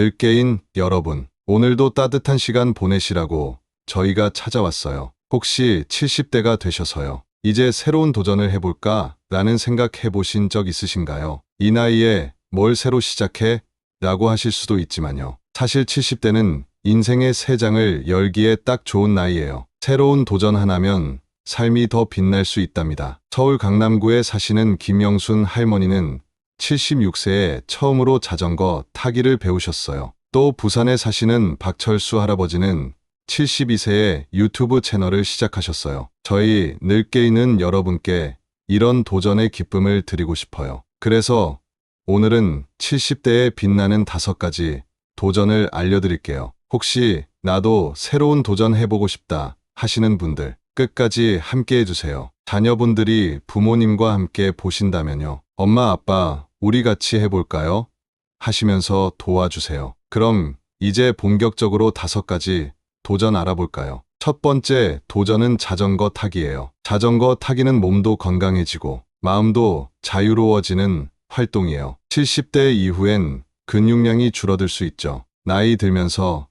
늙게인 여러분, 오늘도 따뜻한 시간 보내시라고 저희가 찾아왔어요. 혹시 70대가 되셔서요. 이제 새로운 도전을 해볼까? 라는 생각 해보신 적 있으신가요? 이 나이에 뭘 새로 시작해? 라고 하실 수도 있지만요. 사실 70대는 인생의 새 장을 열기에 딱 좋은 나이예요. 새로운 도전 하나면 삶이 더 빛날 수 있답니다. 서울 강남구에 사시는 김영순 할머니는 76세에 처음으로 자전거 타기를 배우셨어요. 또 부산에 사시는 박철수 할아버지는 72세에 유튜브 채널을 시작하셨어요. 저희 늙게 있는 여러분께 이런 도전의 기쁨을 드리고 싶어요. 그래서 오늘은 70대에 빛나는 다섯 가지 도전을 알려드릴게요. 혹시 나도 새로운 도전 해보고 싶다 하시는 분들 끝까지 함께 해주세요. 자녀분들이 부모님과 함께 보신다면요. 엄마, 아빠, 우리 같이 해볼까요? 하시면서 도와주세요. 그럼 이제 본격적으로 다섯 가지 도전 알아볼까요? 첫 번째 도전은 자전거 타기예요. 자전거 타기는 몸도 건강해지고 마음도 자유로워지는 활동이에요. 70대 이후엔 근육량이 줄어들 수 있죠. 나이 들면서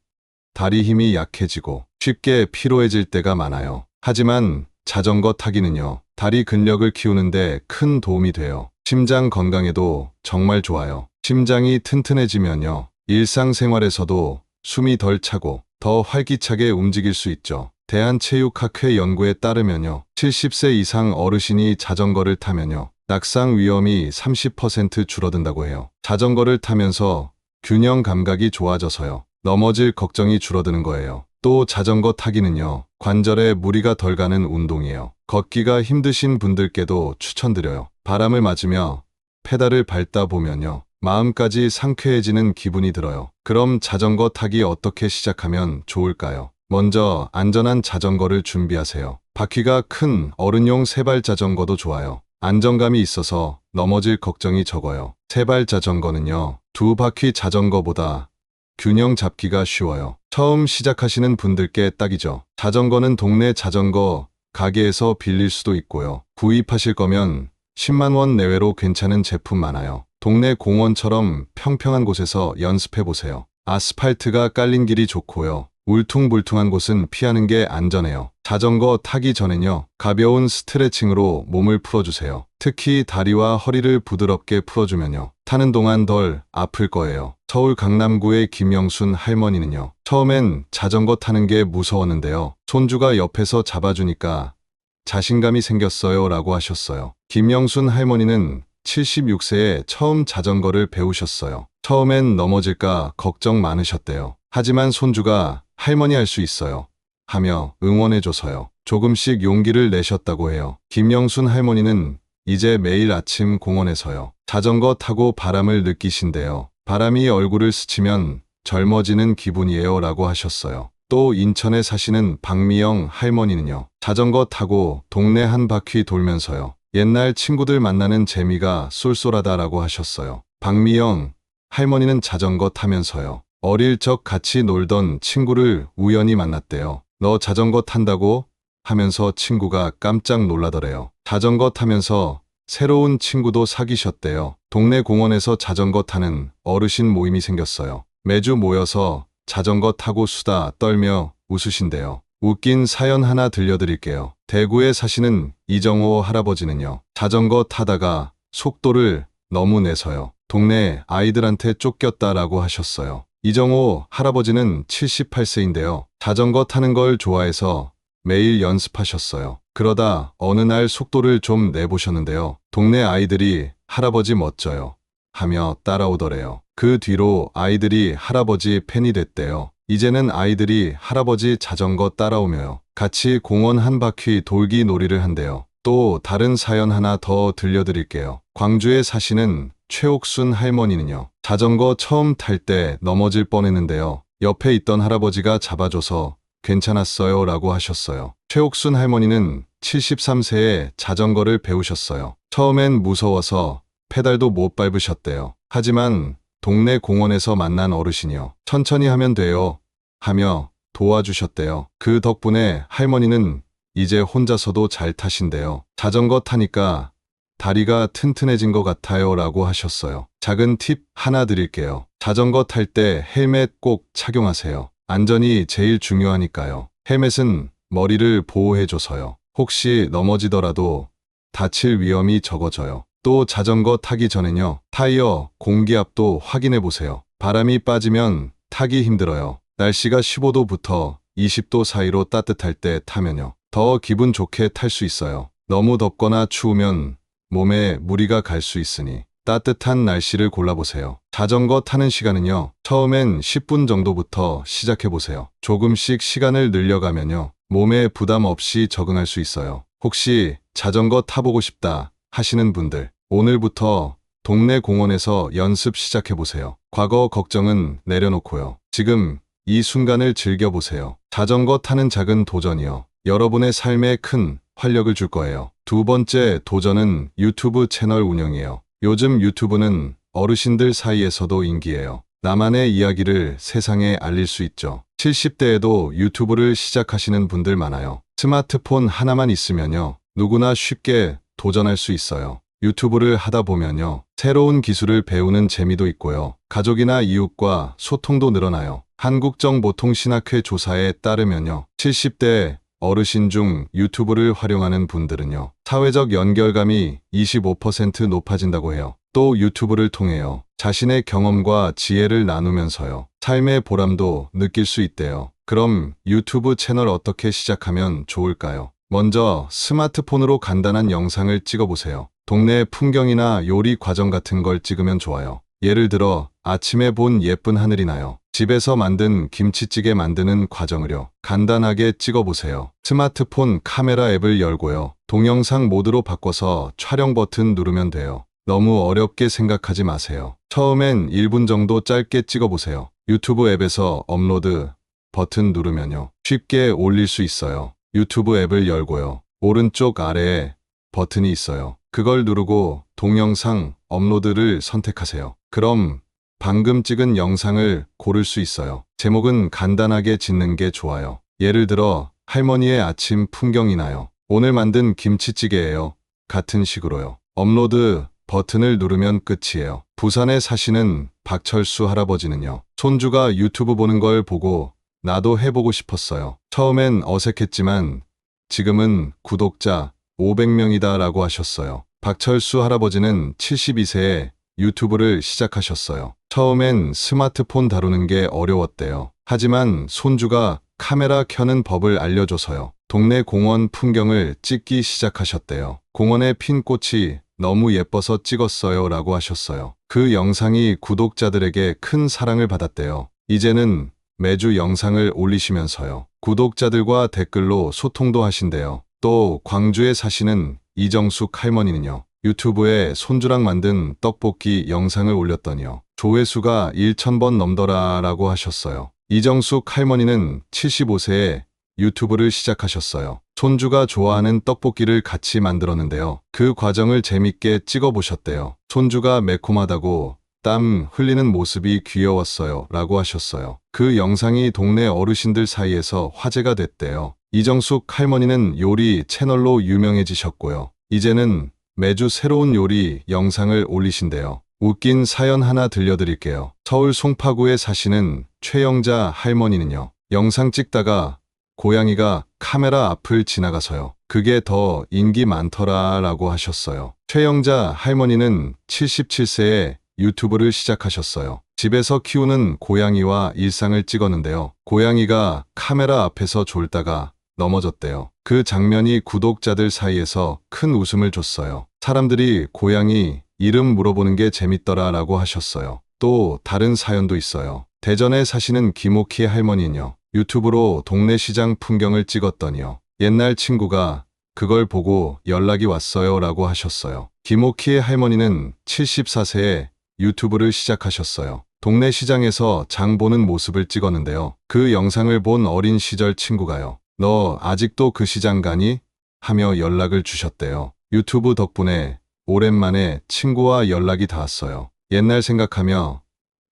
다리 힘이 약해지고 쉽게 피로해질 때가 많아요. 하지만 자전거 타기는요, 다리 근력을 키우는데 큰 도움이 돼요. 심장 건강에도 정말 좋아요. 심장이 튼튼해지면요, 일상생활에서도 숨이 덜 차고 더 활기차게 움직일 수 있죠. 대한체육학회 연구에 따르면요, 70세 이상 어르신이 자전거를 타면요, 낙상 위험이 30% 줄어든다고 해요. 자전거를 타면서 균형 감각이 좋아져서요. 넘어질 걱정이 줄어드는 거예요. 또 자전거 타기는요, 관절에 무리가 덜 가는 운동이에요. 걷기가 힘드신 분들께도 추천드려요. 바람을 맞으며 페달을 밟다 보면요, 마음까지 상쾌해지는 기분이 들어요. 그럼 자전거 타기 어떻게 시작하면 좋을까요? 먼저 안전한 자전거를 준비하세요. 바퀴가 큰 어른용 세발 자전거도 좋아요. 안정감이 있어서 넘어질 걱정이 적어요. 세발 자전거는요, 두 바퀴 자전거보다 균형 잡기가 쉬워요. 처음 시작하시는 분들께 딱이죠. 자전거는 동네 자전거 가게에서 빌릴 수도 있고요. 구입하실 거면 10만 원 내외로 괜찮은 제품 많아요. 동네 공원처럼 평평한 곳에서 연습해 보세요. 아스팔트가 깔린 길이 좋고요. 울퉁불퉁한 곳은 피하는 게 안전해요. 자전거 타기 전엔요, 가벼운 스트레칭으로 몸을 풀어주세요. 특히 다리와 허리를 부드럽게 풀어주면요, 타는 동안 덜 아플 거예요. 서울 강남구의 김영순 할머니는요, 처음엔 자전거 타는 게 무서웠는데요, 손주가 옆에서 잡아주니까 자신감이 생겼어요 라고 하셨어요. 김영순 할머니는 76세에 처음 자전거를 배우셨어요. 처음엔 넘어질까 걱정 많으셨대요. 하지만 손주가 할머니 할 수 있어요. 하며 응원해줘서요. 조금씩 용기를 내셨다고 해요. 김영순 할머니는 이제 매일 아침 공원에서요. 자전거 타고 바람을 느끼신대요. 바람이 얼굴을 스치면 젊어지는 기분이에요 라고 하셨어요. 또 인천에 사시는 박미영 할머니는요. 자전거 타고 동네 한 바퀴 돌면서요. 옛날 친구들 만나는 재미가 쏠쏠하다라고 하셨어요. 박미영 할머니는 자전거 타면서요. 어릴 적 같이 놀던 친구를 우연히 만났대요. 너 자전거 탄다고? 하면서 친구가 깜짝 놀라더래요. 자전거 타면서 새로운 친구도 사귀셨대요. 동네 공원에서 자전거 타는 어르신 모임이 생겼어요. 매주 모여서 자전거 타고 수다 떨며 웃으신대요. 웃긴 사연 하나 들려드릴게요. 대구에 사시는 이정호 할아버지는요. 자전거 타다가 속도를 너무 내서요. 동네 아이들한테 쫓겼다라고 하셨어요. 이정호 할아버지는 78세인데요. 자전거 타는 걸 좋아해서 매일 연습하셨어요. 그러다 어느 날 속도를 좀 내보셨는데요. 동네 아이들이 할아버지 멋져요. 하며 따라오더래요. 그 뒤로 아이들이 할아버지 팬이 됐대요. 이제는 아이들이 할아버지 자전거 따라오며요. 같이 공원 한 바퀴 돌기 놀이를 한대요. 또 다른 사연 하나 더 들려드릴게요. 광주에 사시는 최옥순 할머니는요. 자전거 처음 탈 때 넘어질 뻔했는데요. 옆에 있던 할아버지가 잡아줘서 괜찮았어요 라고 하셨어요. 최옥순 할머니는 73세에 자전거를 배우셨어요. 처음엔 무서워서 페달도 못 밟으셨대요. 하지만 동네 공원에서 만난 어르신이요. 천천히 하면 돼요. 하며 도와주셨대요. 그 덕분에 할머니는 이제 혼자서도 잘 타신대요. 자전거 타니까 다리가 튼튼해진 것 같아요 라고 하셨어요. 작은 팁 하나 드릴게요. 자전거 탈 때 헬멧 꼭 착용하세요. 안전이 제일 중요하니까요. 헬멧은 머리를 보호해줘서요. 혹시 넘어지더라도 다칠 위험이 적어져요. 또 자전거 타기 전엔요. 타이어 공기압도 확인해 보세요. 바람이 빠지면 타기 힘들어요. 날씨가 15도부터 20도 사이로 따뜻할 때 타면요. 더 기분 좋게 탈 수 있어요. 너무 덥거나 추우면 몸에 무리가 갈 수 있으니 따뜻한 날씨를 골라보세요. 자전거 타는 시간은요. 처음엔 10분 정도부터 시작해 보세요. 조금씩 시간을 늘려가면요. 몸에 부담 없이 적응할 수 있어요. 혹시 자전거 타보고 싶다 하시는 분들, 오늘부터 동네 공원에서 연습 시작해 보세요. 과거 걱정은 내려놓고요. 지금 이 순간을 즐겨보세요. 자전거 타는 작은 도전이요. 여러분의 삶에 큰 활력을 줄 거예요. 두 번째 도전은 유튜브 채널 운영이에요. 요즘 유튜브는 어르신들 사이에서도 인기예요. 나만의 이야기를 세상에 알릴 수 있죠. 70대에도 유튜브를 시작하시는 분들 많아요. 스마트폰 하나만 있으면요. 누구나 쉽게 도전할 수 있어요. 유튜브를 하다 보면요. 새로운 기술을 배우는 재미도 있고요. 가족이나 이웃과 소통도 늘어나요. 한국정보통신학회 조사에 따르면요. 70대 어르신 중 유튜브를 활용하는 분들은요. 사회적 연결감이 25% 높아진다고 해요. 또 유튜브를 통해요. 자신의 경험과 지혜를 나누면서요. 삶의 보람도 느낄 수 있대요. 그럼 유튜브 채널 어떻게 시작하면 좋을까요? 먼저 스마트폰으로 간단한 영상을 찍어보세요. 동네 풍경이나 요리 과정 같은 걸 찍으면 좋아요. 예를 들어 아침에 본 예쁜 하늘이나요. 집에서 만든 김치찌개 만드는 과정을요. 간단하게 찍어보세요. 스마트폰 카메라 앱을 열고요. 동영상 모드로 바꿔서 촬영 버튼 누르면 돼요. 너무 어렵게 생각하지 마세요. 처음엔 1분 정도 짧게 찍어보세요. 유튜브 앱에서 업로드 버튼 누르면요. 쉽게 올릴 수 있어요. 유튜브 앱을 열고요. 오른쪽 아래에 버튼이 있어요. 그걸 누르고 동영상 업로드를 선택하세요. 그럼 방금 찍은 영상을 고를 수 있어요. 제목은 간단하게 짓는 게 좋아요. 예를 들어 할머니의 아침 풍경이 나요. 오늘 만든 김치찌개예요. 같은 식으로요. 업로드 버튼을 누르면 끝이에요. 부산에 사시는 박철수 할아버지는요. 손주가 유튜브 보는 걸 보고 나도 해보고 싶었어요. 처음엔 어색했지만 지금은 구독자 500명이다 라고 하셨어요. 박철수 할아버지는 72세에 유튜브를 시작하셨어요. 처음엔 스마트폰 다루는 게 어려웠대요. 하지만 손주가 카메라 켜는 법을 알려줘서요. 동네 공원 풍경을 찍기 시작하셨대요. 공원에 핀 꽃이 너무 예뻐서 찍었어요 라고 하셨어요. 그 영상이 구독자들에게 큰 사랑을 받았대요. 이제는 매주 영상을 올리시면서요. 구독자들과 댓글로 소통도 하신대요. 또 광주에 사시는 이정숙 할머니는요. 유튜브에 손주랑 만든 떡볶이 영상을 올렸더니요. 조회수가 1,000번 넘더라 라고 하셨어요. 이정숙 할머니는 75세에 유튜브를 시작하셨어요. 손주가 좋아하는 떡볶이를 같이 만들었는데요. 그 과정을 재밌게 찍어보셨대요. 손주가 매콤하다고 땀 흘리는 모습이 귀여웠어요. 라고 하셨어요. 그 영상이 동네 어르신들 사이에서 화제가 됐대요. 이정숙 할머니는 요리 채널로 유명해지셨고요. 이제는 매주 새로운 요리 영상을 올리신대요. 웃긴 사연 하나 들려드릴게요. 서울 송파구에 사시는 최영자 할머니는요. 영상 찍다가 고양이가 카메라 앞을 지나가서요. 그게 더 인기 많더라 라고 하셨어요. 최영자 할머니는 77세에 유튜브를 시작하셨어요. 집에서 키우는 고양이와 일상을 찍었는데요. 고양이가 카메라 앞에서 졸다가 넘어졌대요. 그 장면이 구독자들 사이에서 큰 웃음을 줬어요. 사람들이 고양이 이름 물어보는 게 재밌더라 라고 하셨어요. 또 다른 사연도 있어요. 대전에 사시는 김옥희 할머니는요. 유튜브로 동네 시장 풍경을 찍었더니요. 옛날 친구가 그걸 보고 연락이 왔어요 라고 하셨어요. 김옥희의 할머니는 74세에 유튜브를 시작하셨어요. 동네 시장에서 장 보는 모습을 찍었는데요. 그 영상을 본 어린 시절 친구가요. 너 아직도 그 시장 가니? 하며 연락을 주셨대요. 유튜브 덕분에 오랜만에 친구와 연락이 닿았어요. 옛날 생각하며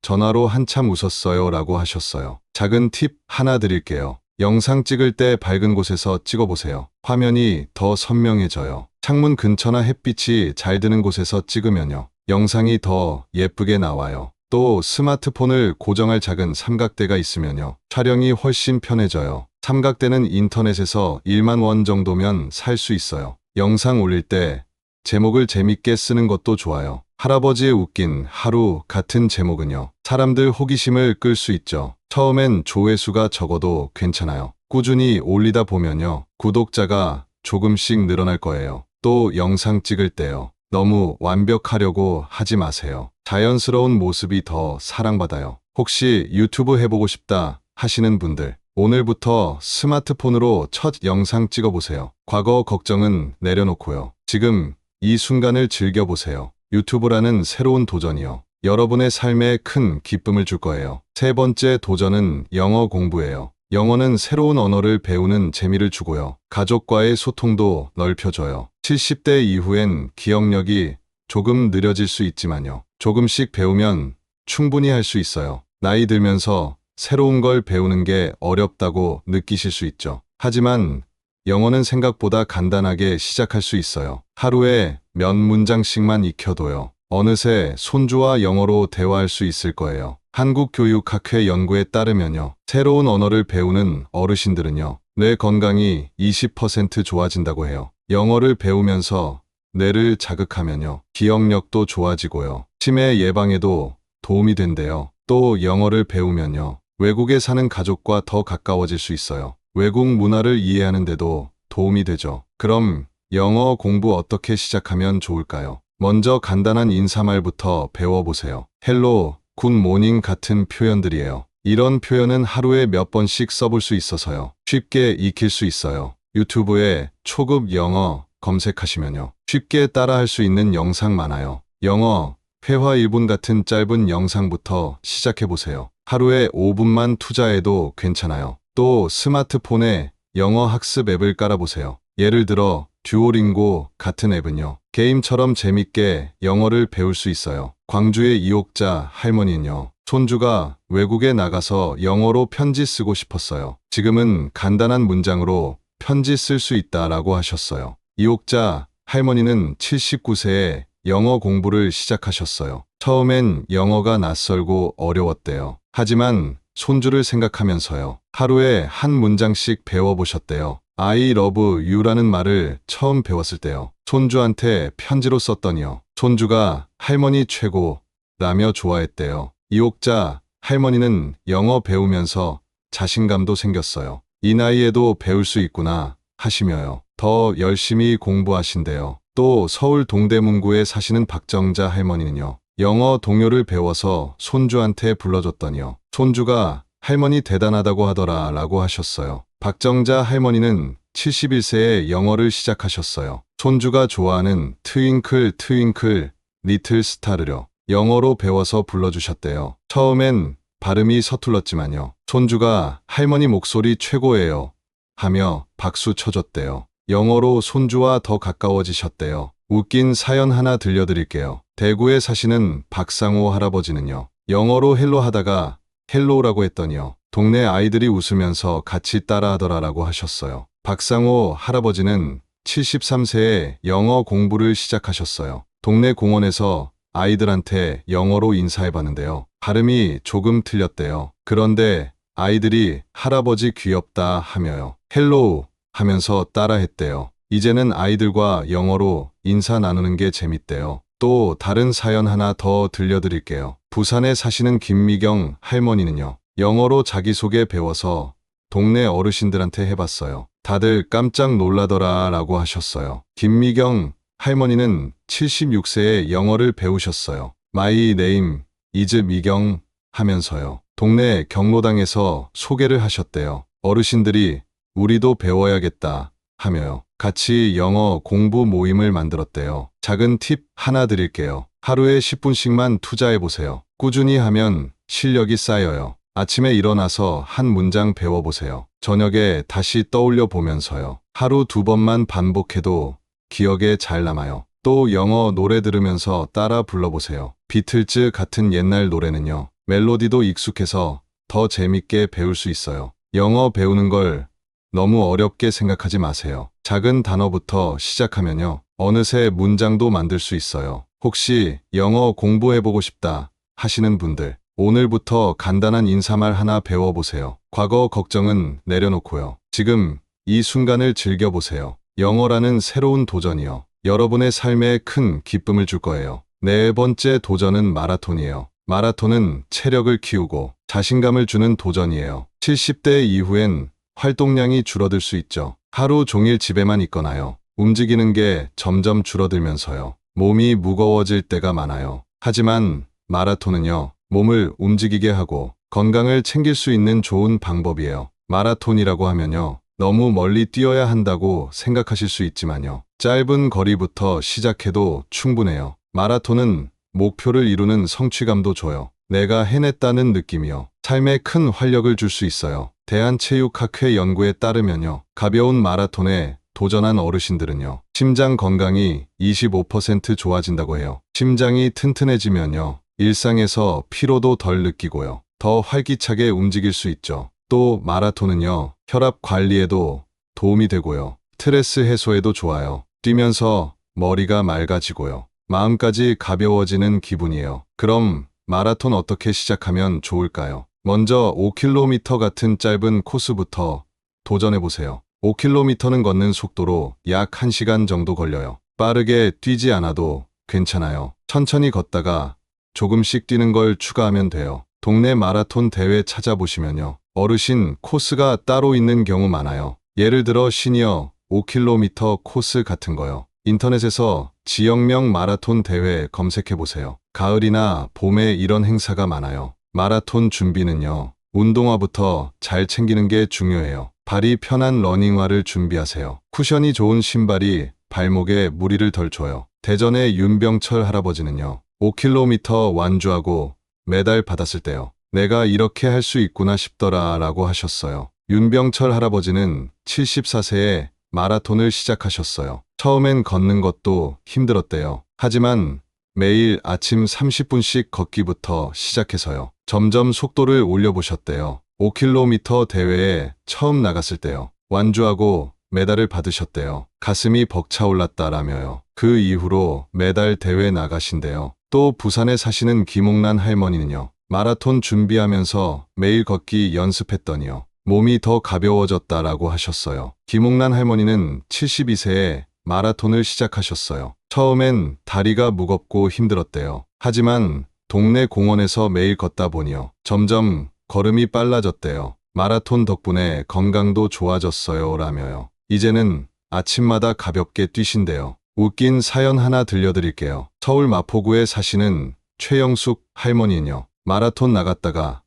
전화로 한참 웃었어요 라고 하셨어요. 작은 팁 하나 드릴게요. 영상 찍을 때 밝은 곳에서 찍어보세요. 화면이 더 선명해져요. 창문 근처나 햇빛이 잘 드는 곳에서 찍으면요. 영상이 더 예쁘게 나와요. 또 스마트폰을 고정할 작은 삼각대가 있으면요. 촬영이 훨씬 편해져요. 삼각대는 인터넷에서 1만 원 정도면 살 수 있어요. 영상 올릴 때 제목을 재밌게 쓰는 것도 좋아요. 할아버지의 웃긴 하루 같은 제목은요. 사람들 호기심을 끌 수 있죠. 처음엔 조회수가 적어도 괜찮아요. 꾸준히 올리다 보면요. 구독자가 조금씩 늘어날 거예요. 또 영상 찍을 때요. 너무 완벽하려고 하지 마세요. 자연스러운 모습이 더 사랑받아요. 혹시 유튜브 해보고 싶다 하시는 분들, 오늘부터 스마트폰으로 첫 영상 찍어보세요. 과거 걱정은 내려놓고요. 지금 이 순간을 즐겨보세요. 유튜브라는 새로운 도전이요. 여러분의 삶에 큰 기쁨을 줄 거예요. 세 번째 도전은 영어 공부예요. 영어는 새로운 언어를 배우는 재미를 주고요. 가족과의 소통도 넓혀줘요. 70대 이후엔 기억력이 조금 느려질 수 있지만요. 조금씩 배우면 충분히 할 수 있어요. 나이 들면서 새로운 걸 배우는 게 어렵다고 느끼실 수 있죠. 하지만 영어는 생각보다 간단하게 시작할 수 있어요. 하루에 몇 문장씩만 익혀도요. 어느새 손주와 영어로 대화할 수 있을 거예요. 한국교육학회 연구에 따르면요. 새로운 언어를 배우는 어르신들은요. 뇌 건강이 20% 좋아진다고 해요. 영어를 배우면서 뇌를 자극하면요. 기억력도 좋아지고요. 치매 예방에도 도움이 된대요. 또 영어를 배우면요. 외국에 사는 가족과 더 가까워질 수 있어요. 외국 문화를 이해하는데도 도움이 되죠. 그럼 영어 공부 어떻게 시작하면 좋을까요? 먼저 간단한 인사말부터 배워보세요. 헬로, 굿모닝 같은 표현들이에요. 이런 표현은 하루에 몇 번씩 써볼 수 있어서요. 쉽게 익힐 수 있어요. 유튜브에 초급 영어 검색하시면요. 쉽게 따라할 수 있는 영상 많아요. 영어, 회화 1분 같은 짧은 영상부터 시작해보세요. 하루에 5분만 투자해도 괜찮아요. 또 스마트폰에 영어 학습 앱을 깔아보세요. 예를 들어 듀오링고 같은 앱은요. 게임처럼 재밌게 영어를 배울 수 있어요. 광주의 이옥자 할머니는요. 손주가 외국에 나가서 영어로 편지 쓰고 싶었어요. 지금은 간단한 문장으로 편지 쓸 수 있다라고 하셨어요. 이옥자 할머니는 79세에 영어 공부를 시작하셨어요. 처음엔 영어가 낯설고 어려웠대요. 하지만 손주를 생각하면서요. 하루에 한 문장씩 배워보셨대요. I love you라는 말을 처음 배웠을 때요. 손주한테 편지로 썼더니요. 손주가 할머니 최고 라며 좋아했대요. 이옥자 할머니는 영어 배우면서 자신감도 생겼어요. 이 나이에도 배울 수 있구나 하시며요. 더 열심히 공부하신대요. 또 서울 동대문구에 사시는 박정자 할머니는요. 영어 동요를 배워서 손주한테 불러줬더니요. 손주가 할머니 대단하다고 하더라 라고 하셨어요. 박정자 할머니는 71세에 영어를 시작하셨어요. 손주가 좋아하는 트윙클 트윙클 리틀 스타르려 영어로 배워서 불러주셨대요. 처음엔 발음이 서툴렀지만요. 손주가 할머니 목소리 최고예요. 하며 박수 쳐줬대요. 영어로 손주와 더 가까워지셨대요. 웃긴 사연 하나 들려드릴게요. 대구에 사시는 박상호 할아버지는요. 영어로 헬로 하다가 헬로우라고 했더니요. 동네 아이들이 웃으면서 같이 따라하더라라고 하셨어요. 박상호 할아버지는 73세에 영어 공부를 시작하셨어요. 동네 공원에서 아이들한테 영어로 인사해봤는데요. 발음이 조금 틀렸대요. 그런데 아이들이 할아버지 귀엽다 하며요. 헬로우 하면서 따라했대요. 이제는 아이들과 영어로 인사 나누는 게 재밌대요. 또 다른 사연 하나 더 들려드릴게요. 부산에 사시는 김미경 할머니는요. 영어로 자기소개 배워서 동네 어르신들한테 해봤어요. 다들 깜짝 놀라더라 라고 하셨어요. 김미경 할머니는 76세에 영어를 배우셨어요. My name is 미경 하면서요. 동네 경로당에서 소개를 하셨대요. 어르신들이 우리도 배워야겠다 하며요. 같이 영어 공부 모임을 만들었대요. 작은 팁 하나 드릴게요. 하루에 10분씩만 투자해보세요. 꾸준히 하면 실력이 쌓여요. 아침에 일어나서 한 문장 배워보세요. 저녁에 다시 떠올려 보면서요. 하루 두 번만 반복해도 기억에 잘 남아요. 또 영어 노래 들으면서 따라 불러보세요. 비틀즈 같은 옛날 노래는요. 멜로디도 익숙해서 더 재밌게 배울 수 있어요. 영어 배우는 걸 너무 어렵게 생각하지 마세요. 작은 단어부터 시작하면요. 어느새 문장도 만들 수 있어요. 혹시 영어 공부해보고 싶다 하시는 분들, 오늘부터 간단한 인사말 하나 배워보세요. 과거 걱정은 내려놓고요. 지금 이 순간을 즐겨보세요. 영어라는 새로운 도전이요. 여러분의 삶에 큰 기쁨을 줄 거예요. 네 번째 도전은 마라톤이에요. 마라톤은 체력을 키우고 자신감을 주는 도전이에요. 70대 이후엔 활동량이 줄어들 수 있죠. 하루 종일 집에만 있거나요. 움직이는 게 점점 줄어들면서요. 몸이 무거워질 때가 많아요. 하지만 마라톤은요, 몸을 움직이게 하고 건강을 챙길 수 있는 좋은 방법이에요. 마라톤이라고 하면요, 너무 멀리 뛰어야 한다고 생각하실 수 있지만요. 짧은 거리부터 시작해도 충분해요. 마라톤은 목표를 이루는 성취감도 줘요. 내가 해냈다는 느낌이요. 삶에 큰 활력을 줄 수 있어요. 대한체육학회 연구에 따르면요. 가벼운 마라톤에 도전한 어르신들은요. 심장 건강이 25% 좋아진다고 해요. 심장이 튼튼해지면요. 일상에서 피로도 덜 느끼고요. 더 활기차게 움직일 수 있죠. 또 마라톤은요. 혈압 관리에도 도움이 되고요. 스트레스 해소에도 좋아요. 뛰면서 머리가 맑아지고요. 마음까지 가벼워지는 기분이에요. 그럼 마라톤 어떻게 시작하면 좋을까요? 먼저 5km 같은 짧은 코스부터 도전해보세요. 5km는 걷는 속도로 약 1시간 정도 걸려요. 빠르게 뛰지 않아도 괜찮아요. 천천히 걷다가 조금씩 뛰는 걸 추가하면 돼요. 동네 마라톤 대회 찾아보시면요. 어르신 코스가 따로 있는 경우 많아요. 예를 들어 시니어 5km 코스 같은 거요. 인터넷에서 지역명 마라톤 대회 검색해 보세요. 가을이나 봄에 이런 행사가 많아요. 마라톤 준비는요. 운동화부터 잘 챙기는 게 중요해요. 발이 편한 러닝화를 준비하세요. 쿠션이 좋은 신발이 발목에 무리를 덜 줘요. 대전의 윤병철 할아버지는요. 5km 완주하고 메달 받았을 때요. 내가 이렇게 할 수 있구나 싶더라 라고 하셨어요. 윤병철 할아버지는 74세에 마라톤을 시작하셨어요. 처음엔 걷는 것도 힘들었대요. 하지만 매일 아침 30분씩 걷기부터 시작해서요. 점점 속도를 올려보셨대요. 5km 대회에 처음 나갔을 때요. 완주하고 메달을 받으셨대요. 가슴이 벅차올랐다라며요. 그 이후로 메달 대회 나가신대요. 또 부산에 사시는 김옥란 할머니는요. 마라톤 준비하면서 매일 걷기 연습했더니요. 몸이 더 가벼워졌다라고 하셨어요. 김옥란 할머니는 72세에 마라톤을 시작하셨어요. 처음엔 다리가 무겁고 힘들었대요. 하지만 동네 공원에서 매일 걷다 보니요. 점점 걸음이 빨라졌대요. 마라톤 덕분에 건강도 좋아졌어요. 라며요. 이제는 아침마다 가볍게 뛰신대요. 웃긴 사연 하나 들려드릴게요. 서울 마포구에 사시는 최영숙 할머니는요. 마라톤 나갔다가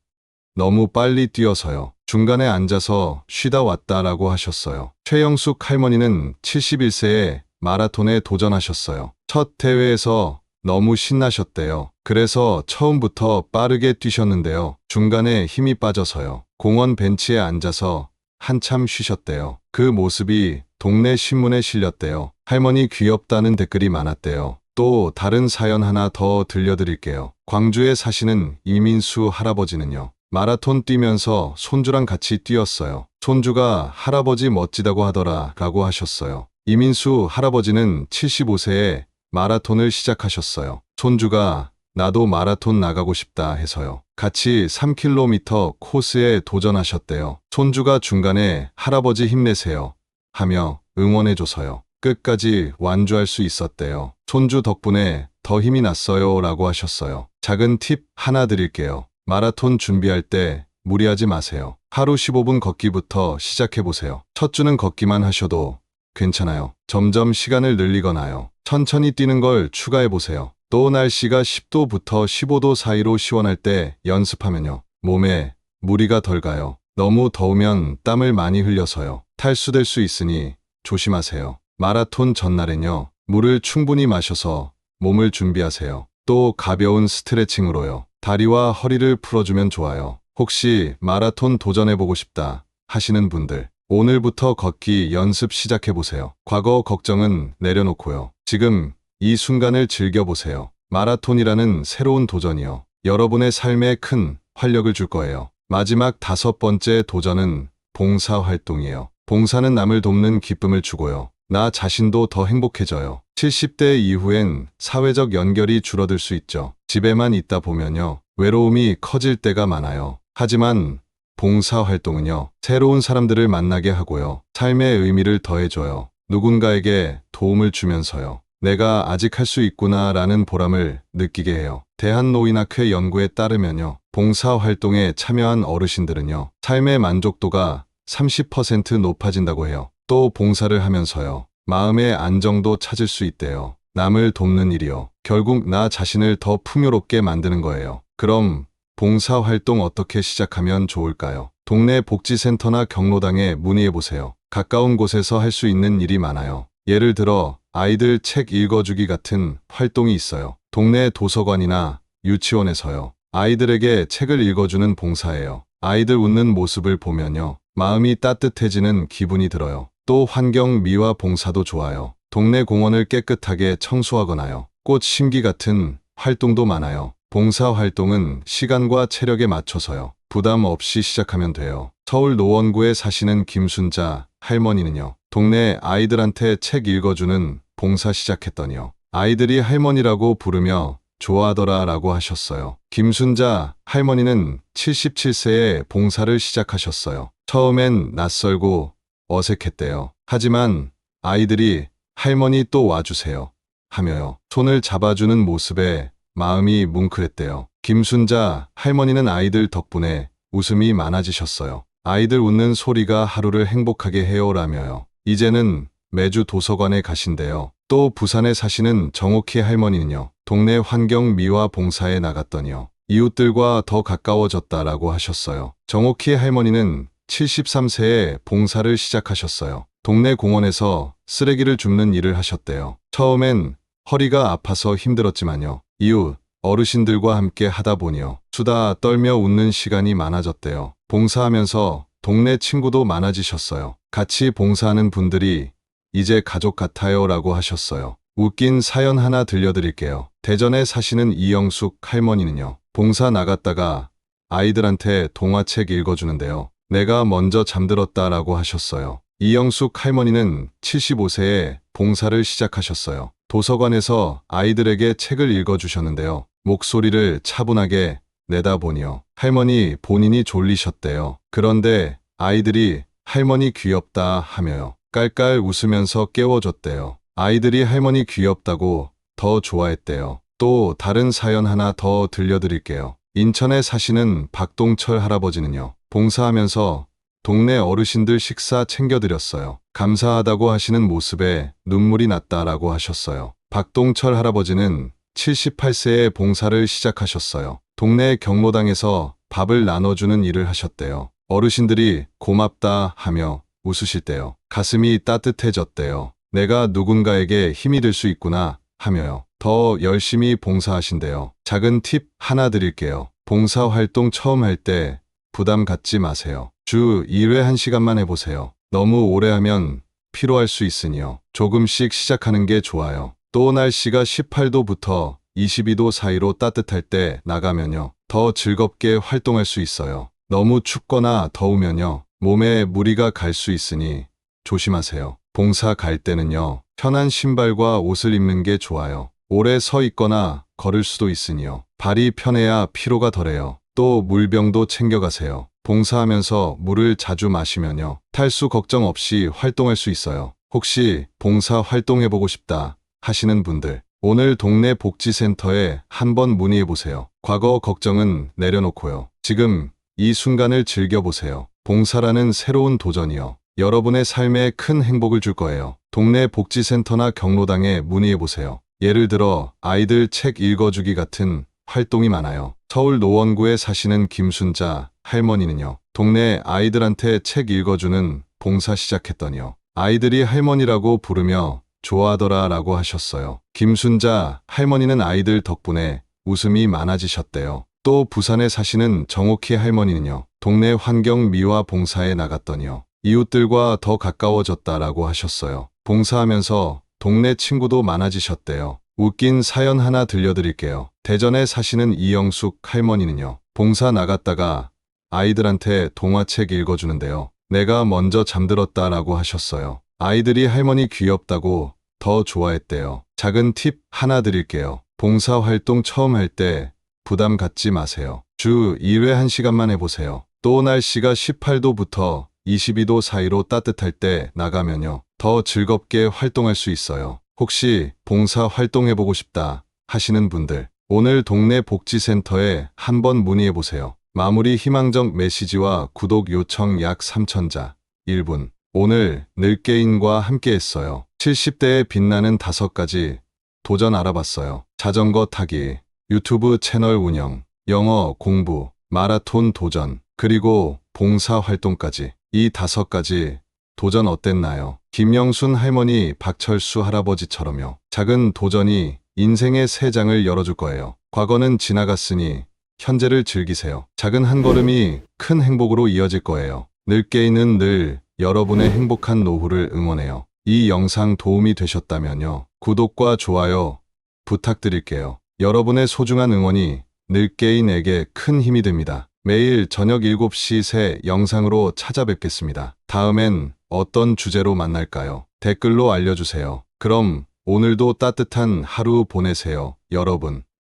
너무 빨리 뛰어서요. 중간에 앉아서 쉬다 왔다라고 하셨어요. 최영숙 할머니는 71세에 마라톤에 도전하셨어요. 첫 대회에서 너무 신나셨대요. 그래서 처음부터 빠르게 뛰셨는데요. 중간에 힘이 빠져서요. 공원 벤치에 앉아서 한참 쉬셨대요. 그 모습이 동네 신문에 실렸대요. 할머니 귀엽다는 댓글이 많았대요. 또 다른 사연 하나 더 들려드릴게요. 광주에 사시는 이민수 할아버지는요. 마라톤 뛰면서 손주랑 같이 뛰었어요. 손주가 할아버지 멋지다고 하더라 라고 하셨어요. 이민수 할아버지는 75세에 마라톤을 시작하셨어요. 손주가 나도 마라톤 나가고 싶다 해서요. 같이 3km 코스에 도전하셨대요. 손주가 중간에 할아버지 힘내세요 하며 응원해줘서요. 끝까지 완주할 수 있었대요. 손주 덕분에 더 힘이 났어요 라고 하셨어요. 작은 팁 하나 드릴게요. 마라톤 준비할 때 무리하지 마세요. 하루 15분 걷기부터 시작해보세요. 첫 주는 걷기만 하셔도 괜찮아요. 점점 시간을 늘리거나요. 천천히 뛰는 걸 추가해보세요. 또 날씨가 10도부터 15도 사이로 시원할 때 연습하면요. 몸에 무리가 덜 가요. 너무 더우면 땀을 많이 흘려서요. 탈수될 수 있으니 조심하세요. 마라톤 전날엔요. 물을 충분히 마셔서 몸을 준비하세요. 또 가벼운 스트레칭으로요. 다리와 허리를 풀어주면 좋아요. 혹시 마라톤 도전해보고 싶다 하시는 분들, 오늘부터 걷기 연습 시작해보세요. 과거 걱정은 내려놓고요. 지금 이 순간을 즐겨보세요. 마라톤이라는 새로운 도전이요. 여러분의 삶에 큰 활력을 줄 거예요. 마지막 다섯 번째 도전은 봉사활동이에요. 봉사는 남을 돕는 기쁨을 주고요. 나 자신도 더 행복해져요. 70대 이후엔 사회적 연결이 줄어들 수 있죠. 집에만 있다 보면요. 외로움이 커질 때가 많아요. 하지만 봉사 활동은요. 새로운 사람들을 만나게 하고요. 삶의 의미를 더해줘요. 누군가에게 도움을 주면서요. 내가 아직 할 수 있구나 라는 보람을 느끼게 해요. 대한노인학회 연구에 따르면요. 봉사 활동에 참여한 어르신들은요. 삶의 만족도가 30% 높아진다고 해요. 또 봉사를 하면서요. 마음의 안정도 찾을 수 있대요. 남을 돕는 일이요. 결국 나 자신을 더 풍요롭게 만드는 거예요. 그럼 봉사 활동 어떻게 시작하면 좋을까요? 동네 복지센터나 경로당에 문의해 보세요. 가까운 곳에서 할 수 있는 일이 많아요. 예를 들어 아이들 책 읽어주기 같은 활동이 있어요. 동네 도서관이나 유치원에서요. 아이들에게 책을 읽어주는 봉사예요. 아이들 웃는 모습을 보면요. 마음이 따뜻해지는 기분이 들어요. 또 환경 미화 봉사도 좋아요. 동네 공원을 깨끗하게 청소하거나요. 꽃 심기 같은 활동도 많아요. 봉사 활동은 시간과 체력에 맞춰서요. 부담 없이 시작하면 돼요. 서울 노원구에 사시는 김순자 할머니는요. 동네 아이들한테 책 읽어주는 봉사 시작했더니요. 아이들이 할머니라고 부르며 좋아하더라 라고 하셨어요. 김순자 할머니는 77세에 봉사를 시작하셨어요. 처음엔 낯설고 어색했대요. 하지만 아이들이 할머니 또 와주세요. 하며요. 손을 잡아주는 모습에 마음이 뭉클했대요. 김순자 할머니는 아이들 덕분에 웃음이 많아지셨어요. 아이들 웃는 소리가 하루를 행복하게 해요라며요. 이제는 매주 도서관에 가신대요. 또 부산에 사시는 정옥희 할머니는요. 동네 환경 미화 봉사에 나갔더니요. 이웃들과 더 가까워졌다라고 하셨어요. 정옥희 할머니는 73세에 봉사를 시작하셨어요. 동네 공원에서 쓰레기를 줍는 일을 하셨대요. 처음엔 허리가 아파서 힘들었지만요. 이웃, 어르신들과 함께 하다 보니요. 수다 떨며 웃는 시간이 많아졌대요. 봉사하면서 동네 친구도 많아지셨어요. 같이 봉사하는 분들이 이제 가족 같아요 라고 하셨어요. 웃긴 사연 하나 들려드릴게요. 대전에 사시는 이영숙 할머니는요. 봉사 나갔다가 아이들한테 동화책 읽어주는데요. 내가 먼저 잠들었다 라고 하셨어요. 이영숙 할머니는 75세에 봉사를 시작하셨어요. 도서관에서 아이들에게 책을 읽어주셨는데요. 목소리를 차분하게 내다보니요. 할머니 본인이 졸리셨대요. 그런데 아이들이 할머니 귀엽다 하며요. 깔깔 웃으면서 깨워줬대요. 아이들이 할머니 귀엽다고 더 좋아했대요. 또 다른 사연 하나 더 들려드릴게요. 인천에 사시는 박동철 할아버지는요. 봉사하면서 동네 어르신들 식사 챙겨드렸어요. 감사하다고 하시는 모습에 눈물이 났다라고 하셨어요. 박동철 할아버지는 78세에 봉사를 시작하셨어요. 동네 경로당에서 밥을 나눠주는 일을 하셨대요. 어르신들이 고맙다 하며 웃으실 때요. 가슴이 따뜻해졌대요. 내가 누군가에게 힘이 될 수 있구나 하며요. 더 열심히 봉사하신대요. 작은 팁 하나 드릴게요. 봉사 활동 처음 할 때 부담 갖지 마세요. 주 1회 1시간만 해보세요. 너무 오래 하면 피로할 수 있으니요. 조금씩 시작하는 게 좋아요. 또 날씨가 18도부터 22도 사이로 따뜻할 때 나가면요. 더 즐겁게 활동할 수 있어요. 너무 춥거나 더우면요. 몸에 무리가 갈 수 있으니 조심하세요. 봉사 갈 때는요. 편한 신발과 옷을 입는 게 좋아요. 오래 서 있거나 걸을 수도 있으니요. 발이 편해야 피로가 덜해요. 또 물병도 챙겨가세요. 봉사하면서 물을 자주 마시면요. 탈수 걱정 없이 활동할 수 있어요. 혹시 봉사 활동해보고 싶다 하시는 분들, 오늘 동네 복지센터에 한번 문의해보세요. 과거 걱정은 내려놓고요. 지금 이 순간을 즐겨보세요. 봉사라는 새로운 도전이요. 여러분의 삶에 큰 행복을 줄 거예요. 동네 복지센터나 경로당에 문의해보세요. 예를 들어 아이들 책 읽어주기 같은 활동이 많아요. 서울 노원구에 사시는 김순자 할머니는요. 동네 아이들한테 책 읽어주는 봉사 시작했더니요. 아이들이 할머니라고 부르며 좋아하더라 라고 하셨어요. 김순자 할머니는 아이들 덕분에 웃음이 많아지셨대요. 또 부산에 사시는 정옥희 할머니는요. 동네 환경 미화 봉사에 나갔더니요. 이웃들과 더 가까워졌다라고 하셨어요. 봉사하면서 동네 친구도 많아지셨대요. 웃긴 사연 하나 들려드릴게요. 대전에 사시는 이영숙 할머니는요. 봉사 나갔다가 아이들한테 동화책 읽어주는데요. 내가 먼저 잠들었다라고 하셨어요. 아이들이 할머니 귀엽다고 더 좋아했대요. 작은 팁 하나 드릴게요. 봉사활동 처음 할 때 부담 갖지 마세요. 주 1회 1시간만 해보세요. 또 날씨가 18도부터 22도 사이로 따뜻할 때 나가면요. 더 즐겁게 활동할 수 있어요. 혹시 봉사 활동해보고 싶다 하시는 분들, 오늘 동네 복지센터에 한번 문의해 보세요. 마무리 희망적 메시지와 구독 요청 약 3천자 1분. 오늘 늙게인과 함께 했어요. 70대에 빛나는 다섯 가지 도전 알아봤어요. 자전거 타기, 유튜브 채널 운영, 영어 공부, 마라톤 도전, 그리고 봉사 활동까지. 이 다섯 가지 도전 어땠나요? 김영순 할머니, 박철수 할아버지처럼요. 작은 도전이 인생의 새 장을 열어줄 거예요. 과거는 지나갔으니 현재를 즐기세요. 작은 한 걸음이 큰 행복으로 이어질 거예요. 늙게인은 늘 여러분의 행복한 노후를 응원해요. 이 영상 도움이 되셨다면요. 구독과 좋아요 부탁드릴게요. 여러분의 소중한 응원이 늙게인에게 큰 힘이 됩니다. 매일 저녁 7시 새 영상으로 찾아뵙겠습니다. 다음엔 어떤 주제로 만날까요? 댓글로 알려주세요. 그럼 오늘도 따뜻한 하루 보내세요, 여러분.